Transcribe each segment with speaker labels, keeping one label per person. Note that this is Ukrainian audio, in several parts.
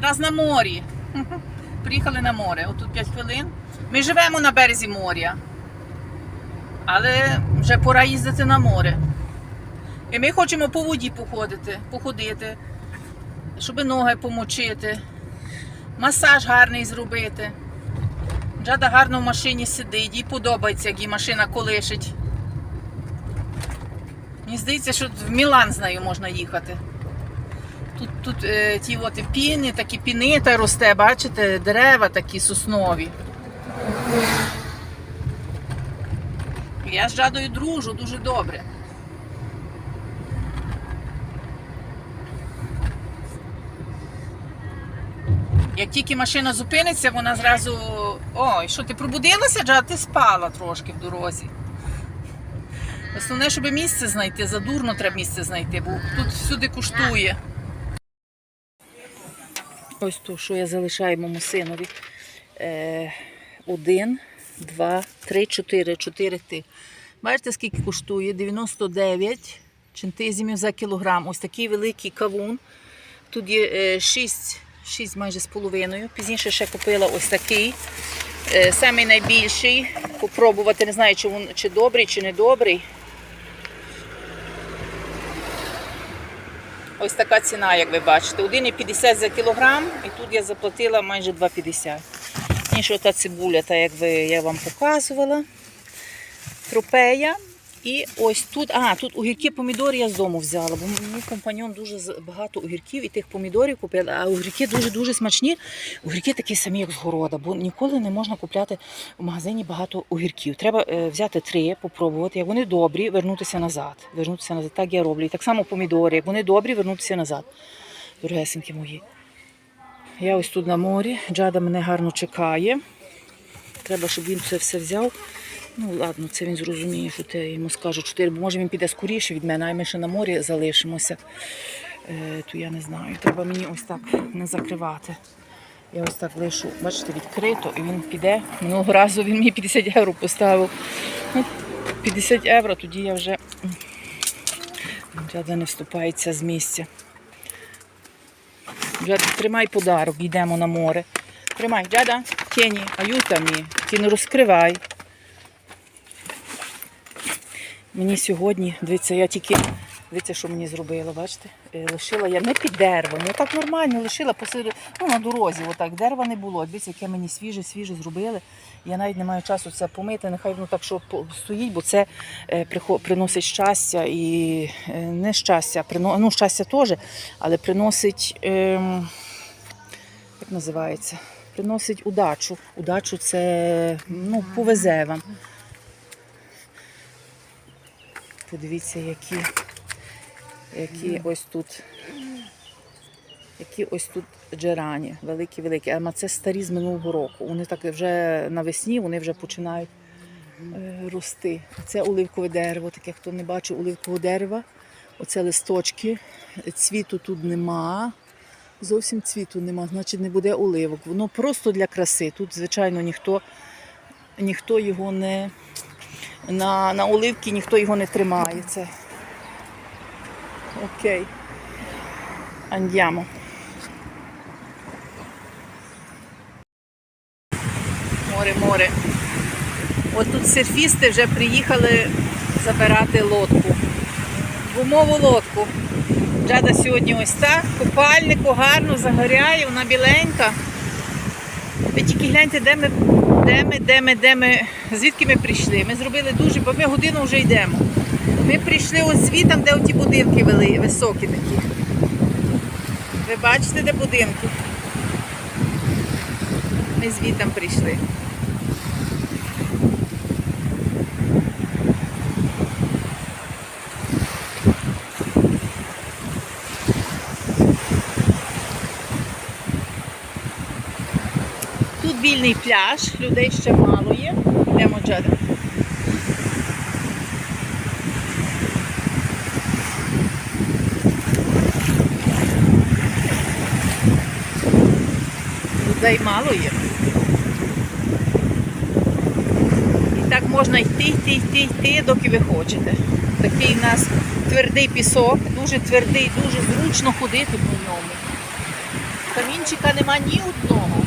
Speaker 1: Раз на морі. Приїхали на море. Отут 5 хвилин. Ми живемо на березі моря. Але вже пора їздити на море. І ми хочемо по воді походити, походити, щоб ноги помочити, масаж гарний зробити. Джада гарно в машині сидить, їй подобається, як їй машина колишить. Мені здається, що в Мілан з нею можна їхати. Тут, тут е, ті от піни, такі пінита росте, бачите, дерева такі соснові. Я з Жадою дружу дуже добре. Як тільки машина зупиниться, вона зразу. Ой, що ти пробудилася, Джад? Ти спала трошки в дорозі. Основне, щоб місце знайти, задурно треба місце знайти, бо тут всюди коштує. Ось то, що я залишаю моєму синові. Е, один, два, три, чотири, чотири ти. Бачите, скільки коштує? 99 чентизмів за кілограм. Ось такий великий кавун. Тут є е, 6, 6 майже з половиною. Пізніше ще купила ось такий. Е, Самий найбільший. Попробувати, не знаю, чи чи добрий, чи не добрий. Ось така ціна, як ви бачите. 1,50 за кілограм, і тут я заплатила майже 2,50. Інша та цибуля, та як ви, я вам показувала. Тропея. І ось тут, а, тут огірки, помідори я з дому взяла, бо мій компаньон дуже багато огірків і тих помідорів купила, а огірки дуже-дуже смачні. Огірки такі самі, як з города, бо ніколи не можна купляти в магазині багато огірків. Треба е, взяти три, попробувати. Як вони добрі, вернутися назад. Вернутися назад. Так я роблю. І так само помідори. Як вони добрі, вернутися назад. Дорогесенькі мої. Я ось тут на морі. Джада мене гарно чекає. Треба, щоб він це все взяв. Ну, ладно, це він зрозуміє, що ти йому скажу 4, бо може він піде скоріше від мене, а ми ще на морі залишимося. Е, то я не знаю. Треба мені ось так не закривати. Я ось так лишу, бачите, відкрито, і він піде. Минулого разу він мені 50 євро поставив. Ну, 50 євро, тоді я вже Джада не вступається з місця. Джада, тримай подарок, йдемо на море. Тримай, Джада, тіні, аютамі, ти не розкривай. Мені сьогодні, дивіться, я тільки, дивіться, що мені зробила, бачите? Е, Лишила я не під деревом, я так нормально лишила посеред, ну, на дорозі, отак, дерева не було. Дивіться, яке мені свіже, свіже зробили. Я навіть не маю часу це помити, нехай воно так, що стоїть, бо це е, приносить щастя і е, не щастя, ну щастя теж, але приносить, ем, як називається? Приносить удачу. Удачу це ну, повезе вам. Подивіться, які, які ось тут. Які ось тут джерані, великі-великі. А це старі з минулого року. Вони так вже навесні вони вже починають е, рости. Це оливкове дерево, таке, хто не бачив оливкового дерева. Оце листочки. Цвіту тут нема. Зовсім цвіту нема, значить не буде оливок. Воно просто для краси. Тут, звичайно, ніхто, ніхто його не, на, на оливки ніхто його не тримає. Це. Окей. Andiamo. Море, море. От тут серфісти вже приїхали забирати лодку. Гумову лодку. Джада сьогодні ось так, купальнику гарно загоряє, вона біленька. Ви тільки гляньте, де ми, де ми, де ми, де ми, звідки ми прийшли. Ми зробили дуже, бо ми годину вже йдемо. Ми прийшли ось звідти, де оті будинки вели, високі такі. Ви бачите, де будинки? Ми звітом прийшли. Вільний пляж, людей ще мало є. Йдемо Джада. Людей мало є. І так можна йти, йти, йти, йти, доки ви хочете. Такий у нас твердий пісок, дуже твердий, дуже зручно ходити по ньому. Камінчика нема ні одного.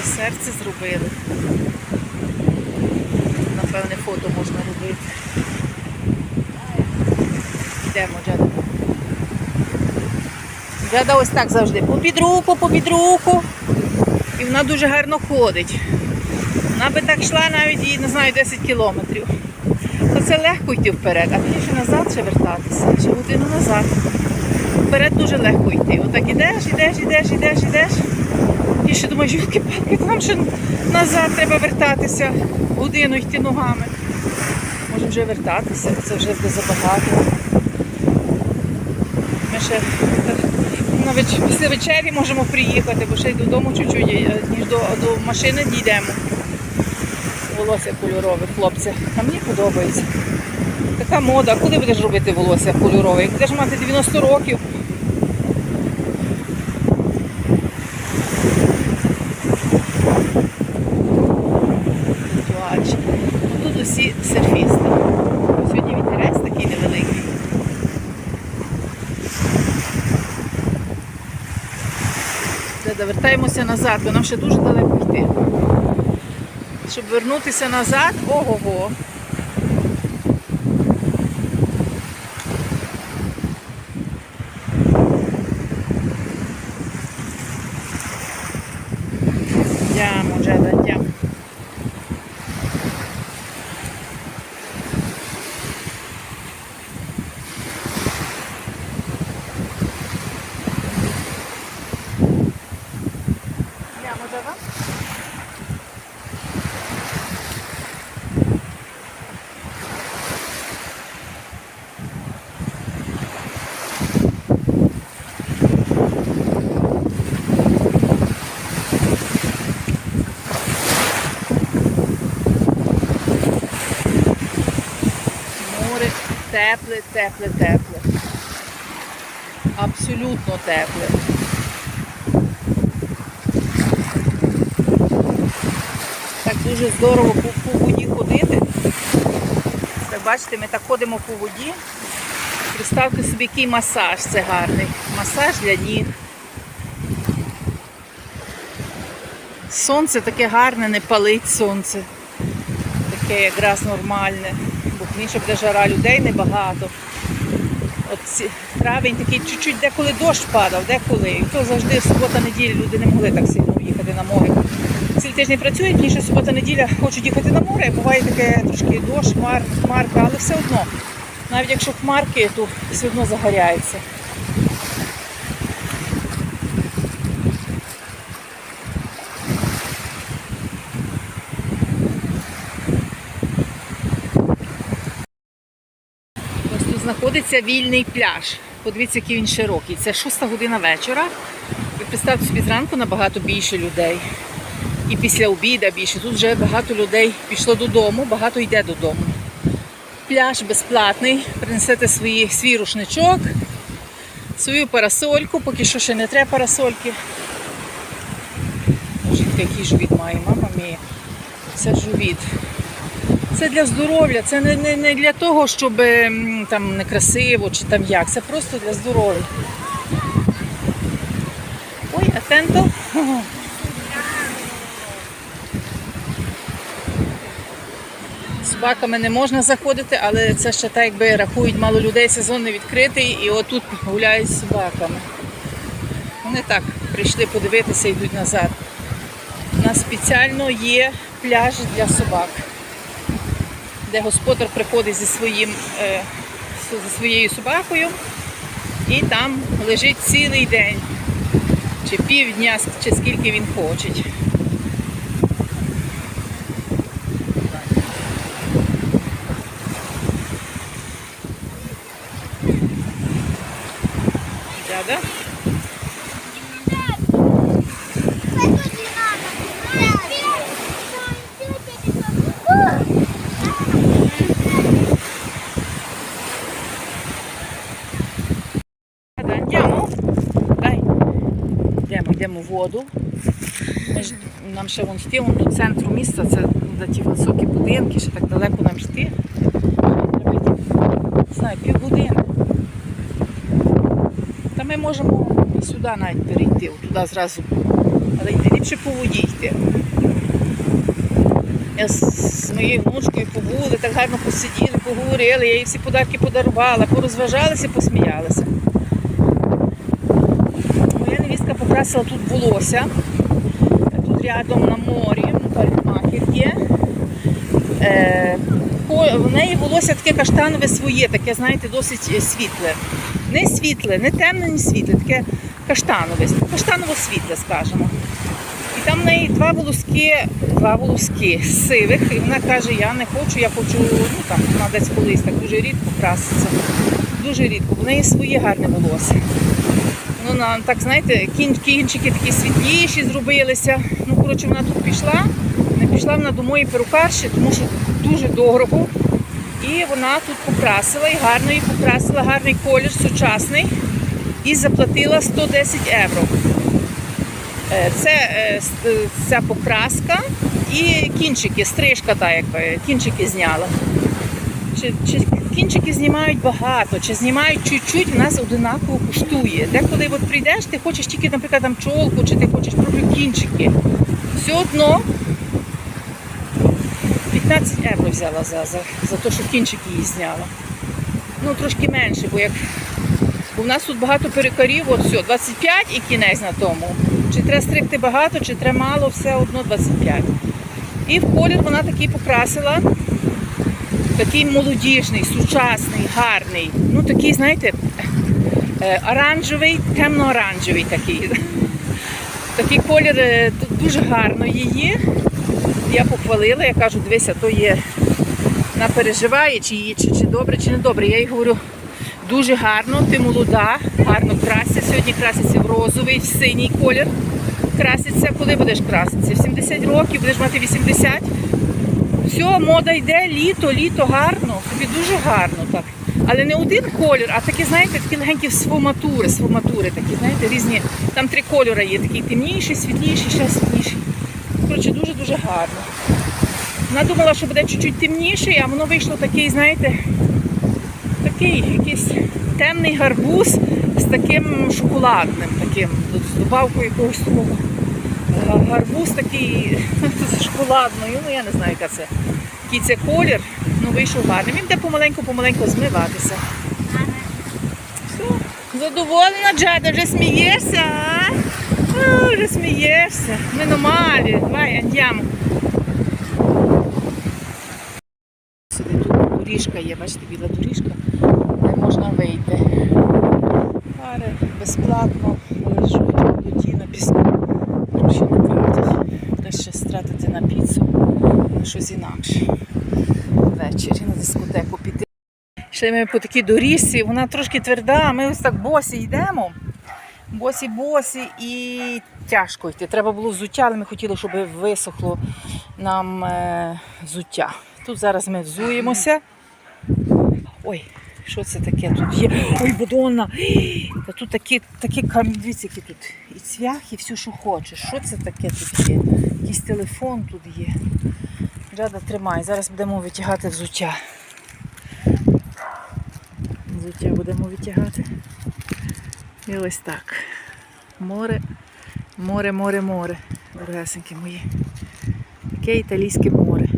Speaker 1: Яке серце зробили. Напевне, фото можна робити. Йдемо, Джада. Джада ось так завжди. Попід руку, попід руку. І вона дуже гарно ходить. Вона би так йшла навіть і, не знаю, 10 кілометрів. То це легко йти вперед, а тоді ще назад ще вертатися, ще годину назад. Вперед дуже легко йти. Отак ідеш, ідеш, ідеш, ідеш, ідеш. І ще думаєш, юлки палки там ще назад треба вертатися, годину йти ногами. Може вже вертатися, це вже буде забагато. Ми ще на веч- після вечері можемо приїхати, бо ще й додому чуть-чуть, е, ніж до, до машини дійдемо. Волосся кольорове, хлопці. А мені подобається. Така мода. Коли будеш робити волосся кольорове? Як будеш мати 90 років. Плач. Тут усі серфісти. Сьогодні вітерець такий невеликий. Де вертаємося назад, бо нам ще дуже далеко йти. Щоб вернутися назад, ого-го. Тепле, тепле, тепле. Абсолютно тепле. Так дуже здорово по, по воді ходити. Так бачите, ми так ходимо по воді. Представте собі, який масаж це гарний. Масаж для ніг. Сонце таке гарне, не палить сонце. Таке якраз нормальне. Більше буде жара людей небагато. От травень такий чуть-чуть деколи дощ падав, деколи. І то завжди субота неділя люди не могли так сильно їхати на море. Цілий тиждень працюють, ніж субота неділя хочуть їхати на море. Буває таке трошки дощ, хмар, хмарка, але все одно. Навіть якщо хмарки, то все одно загоряється. Ось тут знаходиться вільний пляж. Подивіться, який він широкий. Це 6 година вечора. Ви представте собі зранку набагато більше людей. І після обіда більше. Тут вже багато людей пішло додому, багато йде додому. Пляж безплатний. Принесете свої, свій рушничок, свою парасольку, поки що ще не треба парасольки. Жінка, який живіт має, мама мія. Це живіт. Це для здоров'я, це не, не, не для того, щоб там некрасиво чи там як. Це просто для здоров'я. Ой, атенто. Собаками не можна заходити, але це ще так, якби рахують мало людей, сезон не відкритий, і отут гуляють з собаками. Вони так прийшли подивитися і йдуть назад. У нас спеціально є пляж для собак де господар приходить зі, своїм, е, зі своєю собакою і там лежить цілий день, чи півдня, чи скільки він хоче. Йдемо. Дай. Йдемо, йдемо в воду. Нам ще вон йти, вон до центру міста, це де ті високі будинки, ще так далеко нам йти. Не пів години. Та ми можемо сюди навіть перейти, туди зразу. Але йти ліпше по воді йти. Я з моєю внучкою побули, так гарно посиділи, поговорили, я їй всі подарки подарувала, порозважалися, посміялися. Покрасила тут волосся. Тут рядом на морі, парикмахер є. В неї волосся таке каштанове своє, таке, знаєте, досить е, світле. Не світле, не темне, не світле, таке каштанове, каштаново-світле, скажімо. І там в неї два волоски, два волоски сивих, і вона каже, я не хочу, я хочу, ну там вона десь колись так дуже рідко краситься. Дуже рідко, в неї своє гарне волосся. Ну, на, так, знаєте, кін, кінчики такі світліші зробилися. Ну, коротше, вона тут пішла, не пішла вона до моєї перукарші, тому що дуже дорого. І вона тут покрасила і гарно її покрасила, гарний колір, сучасний. І заплатила 110 євро. Е, Це е, е, ця покраска і кінчики, стрижка, та якби, кінчики зняла. Чи, чи кінчики знімають багато, чи знімають чуть-чуть, в нас одинаково коштує. Деколи от прийдеш, ти хочеш тільки, наприклад, там чолку, чи ти хочеш просто кінчики. Все одно 15 євро взяла за, за, за те, що кінчики її зняла. Ну, трошки менше, бо як. Бо в нас тут багато перукарів, от все, 25 і кінець на тому. Чи треба стригти багато, чи треба мало, все одно 25. І в колір вона такий покрасила такий молодіжний, сучасний, гарний. Ну такий, знаєте, е, оранжевий, темно-оранжевий такий. Такий колір е, дуже гарно її. Я похвалила, я кажу, дивися, то є. Вона переживає, чи її, чи, чи добре, чи не добре. Я їй говорю, дуже гарно, ти молода, гарно краситься. Сьогодні краситься в розовий, в синій колір. Краситься, коли будеш краситися? В 70 років, будеш мати 80. Все, мода йде, літо, літо гарно, тобі дуже гарно так. Але не один колір, а такі, знаєте, такі легенькі сфоматури, сфоматури, такі, знаєте, різні. Там три кольори є, такий темніший, світліший, ще світліший. Коротше, дуже-дуже гарно. Вона думала, що буде чуть-чуть темніший, а воно вийшло такий, знаєте, такий якийсь темний гарбуз з таким шоколадним, таким, з добавкою якогось такого. Га- Гарбуз такий з шоколадною, ну я не знаю, яка це. Який це колір, ну вийшов гарний. Він буде помаленьку-помаленьку змиватися. Все. Задоволена, Джада, вже смієшся, а? а вже смієшся. Ми нормалі. Давай, андіamo. Сюди тут доріжка є, бачите, біла доріжка, де можна вийти. Пари безплатно лежуть воді на піску. Гроші не тратять. Треба ще стратити на піцу, на щось інакше. Ввечері на дискотеку піти. Йшли ми по такій доріжці, вона трошки тверда, ми ось так босі йдемо. Босі-босі і тяжко йти. Треба було взуття, але ми хотіли, щоб висохло нам е, взуття. Тут зараз ми взуємося. Ой, що це таке тут є? Ой, Будонна! Та тут такі, такі дивіться, тут і цвях, і все, що хочеш. Що це таке тут є? Якийсь телефон тут є. Джада, тримай, зараз будемо витягати взуття. Взуття будемо витягати. І ось так. Море, море, море, море, дорогесенькі мої. Таке італійське море.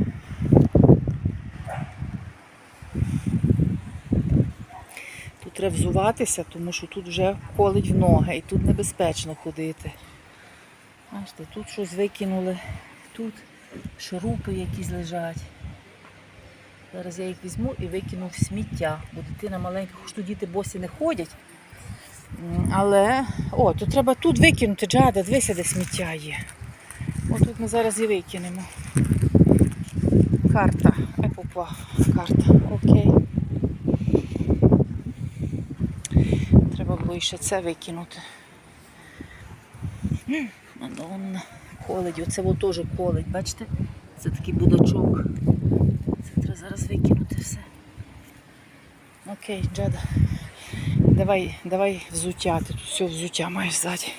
Speaker 1: Тут треба взуватися, тому що тут вже колить в ноги і тут небезпечно ходити. Бачите, тут щось викинули, тут шурупи якісь лежать. Зараз я їх візьму і викину в сміття, бо дитина маленька, хоч тут діти босі не ходять. Але, о, то треба тут викинути, Джада, дивися, де сміття є. О, тут ми зараз і викинемо. Карта. Епопа. Карта. Окей. Треба було ще це викинути. Мадонна. Колить. Оце во теж колить, бачите? Це такий будачок. Це треба зараз викинути все. Окей, Джада. Давай, давай взуття. Ти тут все взуття маєш ззаді.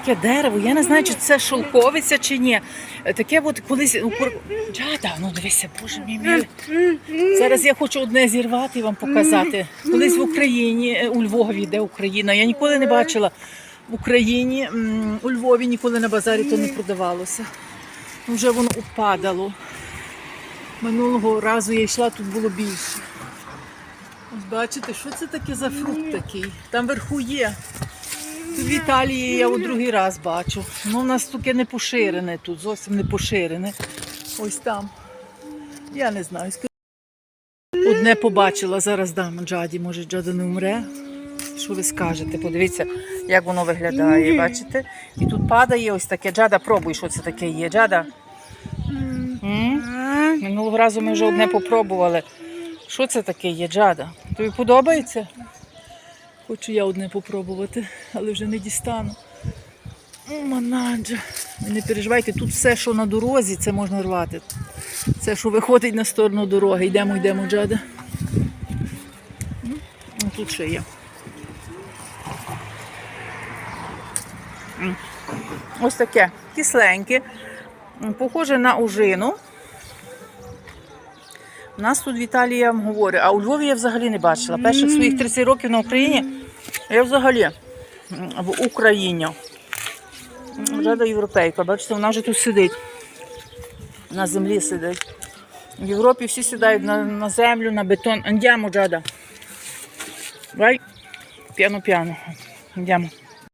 Speaker 1: таке дерево. Я не знаю, чи це шовковиця чи ні. Таке от колись. ну, кур- Джада, ну дивися, боже мій милий. Зараз я хочу одне зірвати і вам показати. Колись в Україні, е, у Львові, де Україна. Я ніколи не бачила в Україні, у Львові ніколи на базарі то не продавалося. Вже воно упадало. Минулого разу я йшла, тут було більше. Ось бачите, що це таке за фрукт такий? Там вверху є. В Італії я у другий раз бачу. Ну, у нас таке не поширене тут, зовсім не поширене. Ось там. Я не знаю. Одне побачила, зараз дам Джаді, може Джада не умре. Що ви скажете? Подивіться, як воно виглядає, бачите? І тут падає ось таке. Джада, пробуй, що це таке є. Джада. М? Минулого разу ми вже одне попробували. Що це таке є, Джада? Тобі подобається? Хочу я одне попробувати, але вже не дістану. О, Манаджа. Не переживайте, тут все, що на дорозі, це можна рвати. Це, що виходить на сторону дороги. Йдемо, йдемо, Джада. Тут ще є. Ось таке кисленьке, похоже на ужину. У нас тут в Італії я вам говорю, а у Львові я взагалі не бачила. Перших своїх 30 років на Україні я взагалі в Україні. Жада європейка, бачите, вона вже тут сидить. На землі сидить. В Європі всі сідають на, на землю, на бетон. Andiamo, Джада. Piano piano. Andiamo.